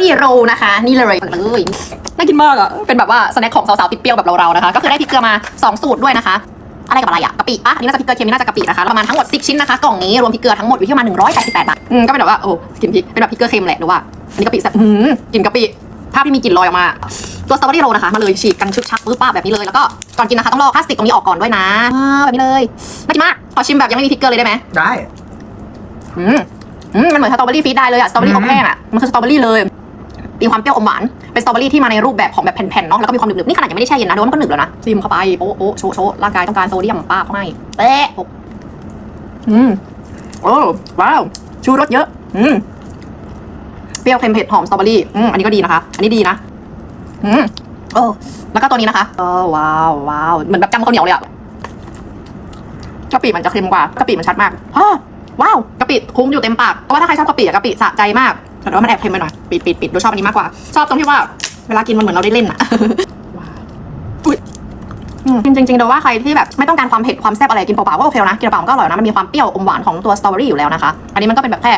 รี่โรลนะคะ นี่เลยเปิดเลยน่ากินมากอะเป็นแบบว่าสแน็คของสาวๆติดเปรี้ยวแบบเราๆนะคะ ก็คือได้พริกเกลือมา 2 สูตรด้วยนะคะอะไรกับอะไรอะกะปิอะอันนี้น่าจะพริกเกลือเค็มนี่น่าจะกะปินะคะประมาณทั้งหมด 10 ชิ้นนะคะกล่องนี้รวมพริกเกลือทั้งหมดอยู่ที่ประมาณ188บาทอืมก็เป็นแบบว่าโอ้กินพริกเป็นแบบพริกเกลือเค็มแหละหรือว่าอันนี้กะปิแซ่บอืมกลินกะปิภาพที่มีกลิ่นลอยออกมา ตัวสตรอเบอรี่โรลนะคะมาเลยฉีกกันชึกชักปื้บป้าบแบบนี้เลยแล้วก็ก่อนกินนะคะต้องลอกพลาสติกตรงนี้ออกก่อนด้วยนะอ่าแบบนี้เลยน่ากินมากขอชิมแบบยังไม่มีพริกเกลือเลยได้ไหมได้อืมอืมมันเหมือนสตรอเบอรี่ฟีดได้เลยอะสตรอเบอรี่อบแห้งอะมันคือสตรอเบอรี่เลย มีความเปรี้ยวอมหวาน เป็นสตรอเบอรี่ที่มาในรูปแบบของแบบแผ่นๆเนาะ แล้วก็มีความหนึบๆ นี่ขนาดยังไม่ได้แช่เย็นนะดูมันก็หนึบแล้วนะจิ้มเข้าไปโป๊ะโป๊ะโชะโชะร่างกายต้องการโซเดียมป้าเข้าให้เป๊ะอืมโอ้ว้าวชูรสเยอะ อืมเปรี้ยวเค็มเผ็ดหอมสตรอเบอรี่อืมอันนี้ก็ดีนะคะ อันนี้ดีนะ อืมโอ้แล้วก็ตัวนี้นะคะเออว้าวว้าวเหมือนแบบจำข้าวเหนียวเลยอะกะปิมันจะเค็มกว่ากะปิมันชัดมากอ้อว้าวกะปิคุ้งอยู่เต็มปากแต่ว่าถ้าใครชอบกะปิอะกะปิสะใจมาก แต่ว่ามันแอบเค็มไปหน่อยปิดปิดปิดดูชอบอันนี้มากกว่า ชอบตรงที่ว่าเวลากินมันเหมือนเราได้เล่นอะว้าอุ๊ยจริงจริงๆเดี๋ยวว่าใครที่แบบไม่ต้องการความเผ็ดความแซ่บอะไรกินเปล่าๆก็โอเคนะกินเปล่าๆก็อร่อยนะมันมีความเปรี้ยวอมหวานของตัวสตรอเบอรี่อยู่แล้วนะคะอันนี้มันก็เป็นแบบแค่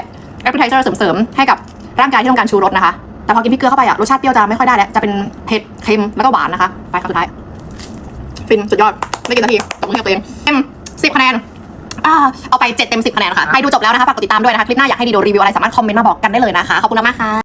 appetizer เสริมๆให้กับร่างกายที่ต้องการชูรสนะคะแต่พอกินพริกเกลือเข้าไปอะรสชาติเปรี้ยวจะไม่ค่อยได้แล้วจะเป็นเผ็ดเค็มแล้วก็หวานนะคะ ไปคำสุดท้ายฟินสุดยอดไม่กี่นาทีตบมือให้กับตัวเองเต็มสิบคะแนน อ่าเอาไปเจ็ดเต็มสิบคะแนนค่ะ ใครดูจบแล้วนะคะ ฝากกดติดตามด้วยนะคะ คลิปหน้าอยากให้ดีโดรีวิวอะไรสามารถคอมเมนต์มาบอกกันได้เลยนะคะ ขอบคุณมากๆค่ะ